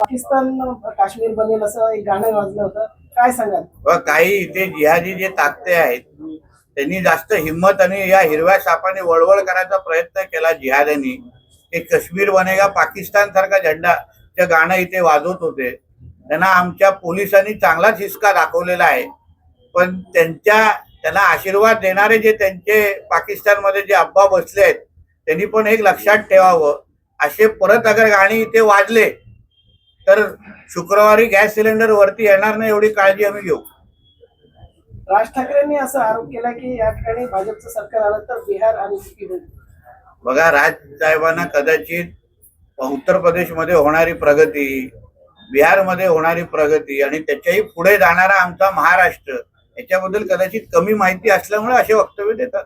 पाकिस्तान काश्मीर बनेल असं एक गाणं वाजलं होतं. काय सांगाल? व काही इथे जिहादी जे ताकते आहेत त्यांनी जास्त हिंमत आणि या हिरव्या सापाने वळवळ करायचा प्रयत्न केला जिहाद्यांनी ते काश्मीर बनेगा पाकिस्तान सारखा झेंडा. ते गाणं इथे वाजवत होते. त्यांना आमच्या पोलिसांनी चांगलाच हिसका दाखवलेला आहे. पण त्यांच्या त्यांना आशीर्वाद देणारे जे त्यांचे पाकिस्तानमध्ये जे अब्बा बसले आहेत त्यांनी पण एक लक्षात ठेवावं. असे परत अगर गाणी इथे वाजले तर शुक्रवारी गॅस सिलेंडर वरती येणार नाही एवढी काळजी आम्ही घेऊ. राज ठाकरेंनी असा आरोप केला की या ठिकाणी भाजपचं सरकार आलं तर बिहार आणि युपी होईल. बघा राजसाहेबांना कदाचित उत्तर प्रदेशमध्ये होणारी प्रगती बिहारमध्ये होणारी प्रगती आणि त्याच्याही पुढे जाणारा आमचा महाराष्ट्र याच्याबद्दल कदाचित कमी माहिती असल्यामुळे असे वक्तव्य देतात.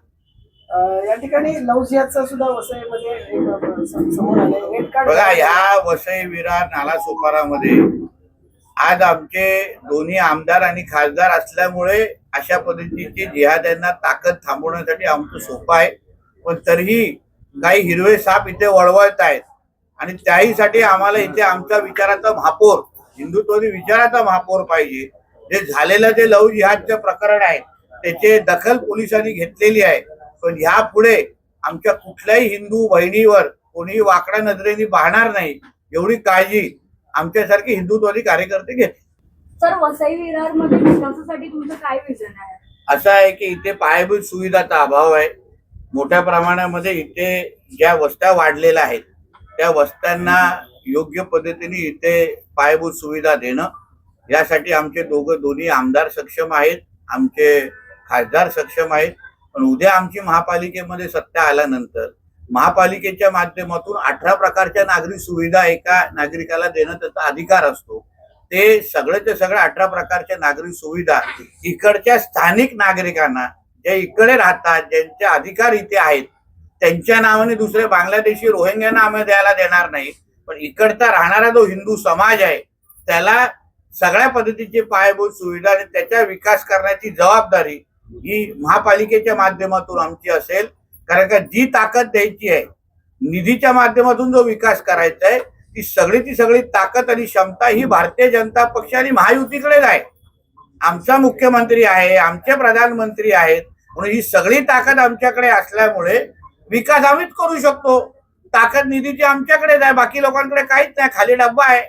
या ठिकाणी लव जिहादचं सुद्धा वसईमध्ये स- समोर रेड कार्ड बघा ह्या वसई विरार नालासोपारामध्ये आज आमचे दोन्ही आमदार आणि खासदार असल्यामुळे अशा पद्धतीची जिहाद्यांना ताकद थांबवण्यासाठी आमचं सोपं आहे. पण तरीही काही हिरवे साप इथे वळवत आहेत. आणि त्याहीसाठी आम्हाला इथे आमच्या विचाराचा महापौर हिंदुत्वादी विचाराचा महापौर पाहिजे. जे झालेलं जे लव जिहादचं प्रकरण आहे त्याचे दखल पोलिसांनी घेतलेली आहे. पण यापुढे आमच्या कुठल्याही हिंदू बहिणीवर कोणी वाकड्या नजरेने पाहणार नाही एवढी काळजी आमच्यासारखे हिंदुत्वादी कार्यकर्ते घेत. सर वसई विरारमध्ये विकासासाठी तुमचं काय विजन आहे? असं आहे की इथे पायाभूत सुविधाचा अभाव आहे. मोठ्या प्रमाणामध्ये इथे ज्या वस्त्या वाढलेल्या आहेत त्या वस्त्यांना योग्य पद्धतीने इथे पायाभूत सुविधा देणं यासाठी आमचे दोघं दोन्ही आमदार सक्षम आहेत आमचे खासदार सक्षम आहेत. पण उद्या आमची महापालिकेमध्ये सत्ता आल्यानंतर महापालिकेच्या माध्यमातून अठरा प्रकारच्या नागरिक सुविधा एका नागरिकाला देणं त्याचा अधिकार असतो. ते सगळ्याच्या सगळ्या अठरा प्रकारच्या नागरिक सुविधा इकडच्या स्थानिक नागरिकांना जे इकडे राहतात ज्यांचे अधिकार इथे आहेत त्यांच्या नावाने दुसरे बांगलादेशी रोहिंग्यांना आम्ही द्यायला देणार नाही. पण इकडचा राहणारा जो हिंदू समाज आहे त्याला सगळ्या पद्धतीची पायाभूत सुविधा आणि त्याचा विकास करण्याची जबाबदारी ही महापालिकेच्या माध्यमातून आमची असेल कारण का जी ताकद द्यायची आहे निधीच्या माध्यमातून जो विकास करायचा आहे ती सगळी ती सगळी ताकद आणि क्षमता ही भारतीय जनता पक्ष आणि महायुतीकडेच आहे आमचा मुख्यमंत्री आहे आमचे प्रधानमंत्री आहेत म्हणून ही सगळी ताकद आमच्याकडे असल्यामुळे विकास आम्हीच करू शकतो. ताकद निधीची आमच्याकडेच आहे बाकी लोकांकडे काहीच नाही खाली डब्बा आहे.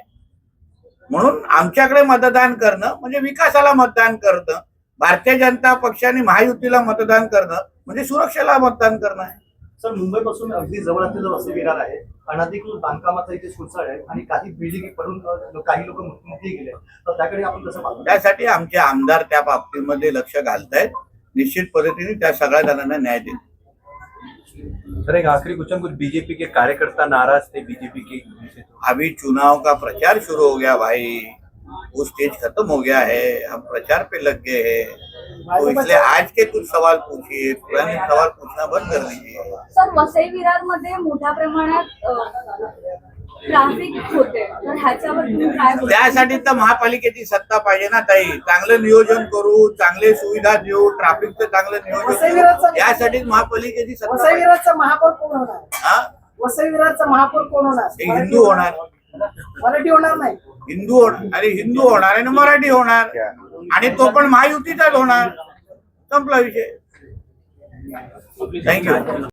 म्हणून आमच्याकडे मतदान करणं म्हणजे विकासाला मतदान करणं भारतीय जनता पक्ष आणि महायुतीला मतदान करणं म्हणजे सुरक्षेला मतदान करणं आहे. सर मुंबईपासून अगदी जवळ असलेलं वसई विरार आहे. अनधिकृत बांधकामाचा इथे सुळसळ आहे आणि काही बिल्डिंग पडून काही लोक मृत्युमुखी गेले तर त्याकडे आपण कसं पाहतो? त्यासाठी आमचे आमदार त्या बाबतीमध्ये लक्ष घालतायत. निश्चित पद्धतीने त्या सगळ्या जणांना न्याय देतील. सर एक आखिरी क्वेश्चन कुछ बीजेपी के कार्यकर्ता नाराज थे बीजेपी के अभी चुनाव का प्रचार शुरू हो गया भाई? वो स्टेज खत्म हो गया है हम प्रचार पे लग गए हैं। तो इसलिए आज के कुछ सवाल पूछिए पुराने सवाल पूछना बंद कर दीजिए। सर वसई विरारमध्ये मोठ्या प्रमाणात ट्रॅफिक? त्यासाठी तर महापालिकेची सत्ता पाहिजे ना ताई. चांगलं नियोजन करू चांगले सुविधा देऊ ट्रॅफिकचं चांगलं नियोजन यासाठीच महापालिकेची सत्ता महापौर कोण होणार? हा? वसई विरारचा महापौर कोण होणार? हिंदू होणार. मराठी होणार नाही. हिंदू होणार हिंदू होणार आणि मराठी होणार. आणि तो पण महायुतीचाच होणार. संपला विषय. थँक्यू